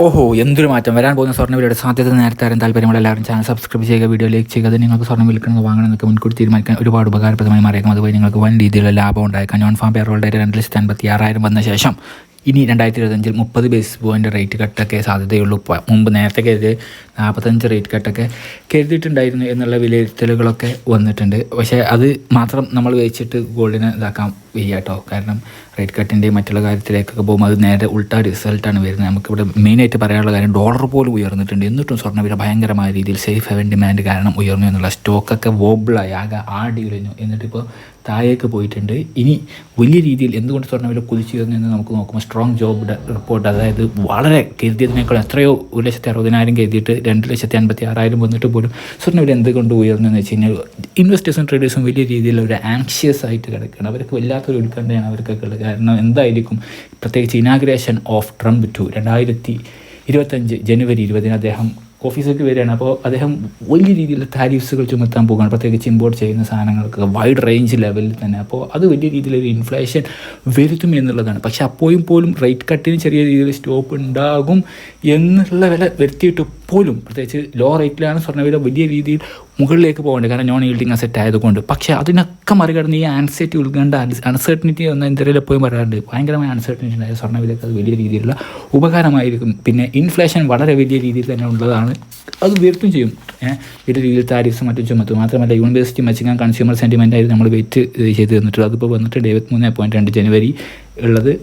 ഓഹോ എന്തൊരു മാറ്റം. വരാൻ പോകുന്ന സ്വർണവിലയുടെ സാധ്യത നേരത്തെ അറിയാൻ താല്പര്യമുള്ള എല്ലാവരും ചാനൽ സബ്സ്ക്രൈബ് ചെയ്യുക വീഡിയോ ലൈക്ക് ചെയ്യുക അത് നിങ്ങൾക്ക് സ്വർണം വിൽക്കണമെന്ന് വാങ്ങണമെന്നൊക്കെ മുൻകൂട്ടി തീരുമാനിക്കാൻ ഒരുപാട് ഉപകാരപ്രദമായി മാറിയേക്കും. അതുപോലെ നിങ്ങൾക്ക് വൻ രീതിയിലുള്ള ലാഭം ഉണ്ടായേക്കാം. നോൺ ഫാം പേറോളുടെ രണ്ട് ലക്ഷത്തി അൻപത്തി ആറായിരം വന്ന ശേഷം ഇനി രണ്ടായിരത്തി ഇരുപത്തഞ്ചിൽ മുപ്പത് ബേസിസ് പോയിന്റ് റേറ്റ് കട്ടൊക്കെ സാധ്യതയുള്ളൂ. മുമ്പ് നേരത്തെ കരുതി നാൽപ്പത്തഞ്ച് റേറ്റ് കട്ടൊക്കെ കരുതിയിട്ടുണ്ടായിരുന്നു എന്നുള്ള വിലയിരുത്തലുകളൊക്കെ വന്നിട്ടുണ്ട്. പക്ഷേ അത് മാത്രം നമ്മൾ വെച്ചിട്ട് ഗോൾഡിനെ ഇതാക്കാൻ വയ്യ കേട്ടോ കാരണം റേറ്റ് കട്ടിന്റെയും മറ്റുള്ള കാര്യത്തിലേക്കൊക്കെ പോകുമ്പോൾ അത് നേരെ ഉൾട്ട റിസൾട്ടാണ് വരുന്നത്. നമുക്കിവിടെ മെയിനായിട്ട് പറയാനുള്ള കാര്യം ഡോളർ പോലും ഉയർന്നിട്ടുണ്ട്. എന്നിട്ടും സ്വർണവില ഭയങ്കരമായ രീതിയിൽ സേഫ് ഹെവൻ ഡിമാൻഡ് കാരണം ഉയർന്നു എന്നുള്ള സ്റ്റോക്കൊക്കെ വോബിളായി ആകെ ആടി ഉഴിഞ്ഞു എന്നിട്ടിപ്പോൾ താഴേക്ക് പോയിട്ടുണ്ട്. ഇനി വലിയ രീതിയിൽ എന്തുകൊണ്ട് സ്വർണവില എന്ന് നമുക്ക് നോക്കുമ്പോൾ സ്ട്രോങ് ജോബ് റിപ്പോർട്ട് അതായത് വളരെ കരുതിയതിനേക്കാൾ എത്രയോ ഒരു ലക്ഷത്തി അറുപതിനായിരം കരുതിയിട്ട് രണ്ട് ലക്ഷത്തി അൻപത്തി ആറായിരം വന്നിട്ട് പോലും സ്വർണവില എന്തുകൊണ്ട് ഉയർന്നു എന്ന് വെച്ച് കഴിഞ്ഞാൽ ഇൻവെസ്റ്റേഴ്സും ട്രേഡേഴ്സും വലിയ രീതിയിൽ ഒരു ആങ്ഷ്യസ് ആയിട്ട് കിടക്കുകയാണ്. അവർക്ക് വല്ലാത്തൊരു ഉത്കണ്ഠയാണ് അവർക്കൊക്കെ ഉള്ളത്. കാരണം എന്തായിരിക്കും? പ്രത്യേകിച്ച് ഇനാഗ്രേഷൻ ഓഫ് ട്രംപ് ടു രണ്ടായിരത്തി ഇരുപത്തഞ്ച് ജനുവരി ഇരുപതിന് അദ്ദേഹം ഓഫീസിലേക്ക് വരികയാണ്. അപ്പോൾ അദ്ദേഹം വലിയ രീതിയിലുള്ള താരിഫ്സുകൾ ചുമത്താൻ പോകുകയാണ് പ്രത്യേകിച്ച് ഇമ്പോർട്ട് ചെയ്യുന്ന സാധനങ്ങൾക്ക് വൈഡ് റേഞ്ച് ലെവലിൽ തന്നെ. അപ്പോൾ അത് വലിയ രീതിയിലൊരു ഇൻഫ്ലേഷൻ വരുത്തും എന്നുള്ളതാണ്. പക്ഷേ അപ്പോഴും പോലും റേറ്റ് കട്ടിന് ചെറിയ രീതിയിൽ സ്റ്റോപ്പ് ഉണ്ടാകും എന്നുള്ള വില വരുത്തിയിട്ട് പോലും പ്രത്യേകിച്ച് ലോ റേറ്റിലാണ് സ്വർണവില വലിയ രീതിയിൽ മുകളിലേക്ക് പോകേണ്ടത്. കാരണം നോൺ ഈൽഡിങ് അസെറ്റ് ആയതുകൊണ്ട്. പക്ഷേ അതിനൊക്കെ മറികടന്ന് ഈ ആൻസൈറ്റി ഉൾക്കേണ്ട അൺസർട്ടനിറ്റി എന്ന എന്തെങ്കിലും എപ്പോഴും പറയാറുണ്ട്. ഭയങ്കരമായ അൺസർട്ടനിറ്റി ഉണ്ടായ സ്വർണവിലക്ക് അത് വലിയ രീതിയിലുള്ള ഉപകാരമായിരിക്കും. പിന്നെ ഇൻഫ്ലേഷൻ വളരെ വലിയ രീതിയിൽ തന്നെ ഉള്ളതാണ്. അത് വീർത്തും ചെയ്യും. വലിയ രീതിയിൽ താരിഫ്സ് മറ്റും ചുമത്തും. മാത്രമല്ല യൂണിവേഴ്സിറ്റി മച്ചിങ്ങാൻ കൺസ്യൂമർ സെന്റിമെന്റ് ആയിട്ട് നമ്മൾ വെയിറ്റ് ചെയ്ത് തന്നിട്ടുള്ളത്. അതിപ്പോൾ വന്നിട്ട് എഴുപത്തിമൂന്ന് പോയിന്റ് രണ്ട് ജനുവരി ഉള്ളത്.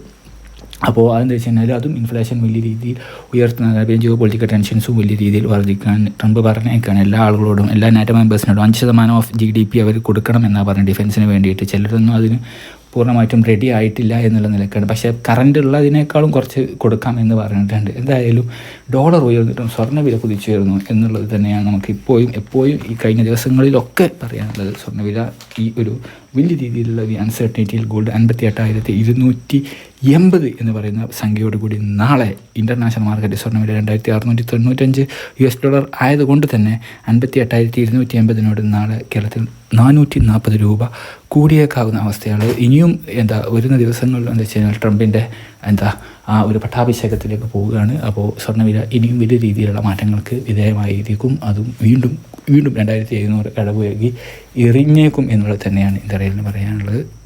അപ്പോൾ അതെന്താ വെച്ച് കഴിഞ്ഞാൽ അതും ഇൻഫ്ലേഷൻ വലിയ രീതിയിൽ ഉയർത്തുന്ന പിന്നെ ജിയോ പൊളിറ്റിക്കൽ ടെൻഷൻസും വലിയ രീതിയിൽ വർദ്ധിക്കാൻ ട്രംപ് പറഞ്ഞേക്കാണ്. എല്ലാ ആളുകളോടും എല്ലാ നാറ്റോ മെമ്പേഴ്സിനോടും അഞ്ച് ശതമാനം ഓഫ് ജി ഡി പി അവർ കൊടുക്കണം എന്നാണ് പറഞ്ഞത് ഡിഫൻസിന് വേണ്ടിയിട്ട്. ചിലരൊന്നും അതിന് പൂർണമായിട്ടും റെഡി ആയിട്ടില്ല എന്നുള്ള നിലക്കാണ്. പക്ഷേ കറണ്ട് ഉള്ളതിനേക്കാളും കുറച്ച് കൊടുക്കാം എന്ന് പറഞ്ഞിട്ടുണ്ട്. എന്തായാലും ഡോളർ ഉയർന്നിട്ടും സ്വർണവില കുതിച്ചുയർന്നു എന്നുള്ളത് തന്നെയാണ് നമുക്ക് ഇപ്പോഴും എപ്പോഴും ഈ കഴിഞ്ഞ ദിവസങ്ങളിലൊക്കെ പറയാനുള്ളത്. സ്വർണവില ഈ ഒരു വലിയ രീതിയിലുള്ള ഒരു അൺസർട്ടനിറ്റിയിൽ ഗോൾഡ് അൻപത്തി എട്ടായിരത്തി ഇരുന്നൂറ്റി എൺപത് എന്ന് പറയുന്ന സംഖ്യയോടുകൂടി നാളെ ഇന്റർനാഷണൽ മാർക്കറ്റ് സ്വർണവില രണ്ടായിരത്തി അറുന്നൂറ്റി തൊണ്ണൂറ്റഞ്ച് യു എസ് ഡോളർ ആയതുകൊണ്ട് തന്നെ അൻപത്തി എട്ടായിരത്തി ഇരുന്നൂറ്റി എൺപതിനോട് നാളെ കേരളത്തിൽ നാനൂറ്റി നാൽപ്പത് രൂപ കൂടിയേക്കാവുന്ന അവസ്ഥയാണ്. ഇനിയും എന്താ വരുന്ന ദിവസങ്ങളിൽ എന്താ വെച്ച് കഴിഞ്ഞാൽ ട്രംപിന്റെ എന്താ ആ ഒരു പട്ടാഭിഷേകത്തിലേക്ക് പോവുകയാണ്. അപ്പോൾ സ്വർണവില ഇനിയും വലിയ രീതിയിലുള്ള മാറ്റങ്ങൾക്ക് വിധേയമായിരിക്കും. അതും വീണ്ടും വീണ്ടും രണ്ടായിരത്തി എഴുന്നൂറ് കടവുകി എറിഞ്ഞേക്കും എന്നുള്ളത് തന്നെയാണ് ഇന്ത്യയിൽ പറയാനുള്ളത്.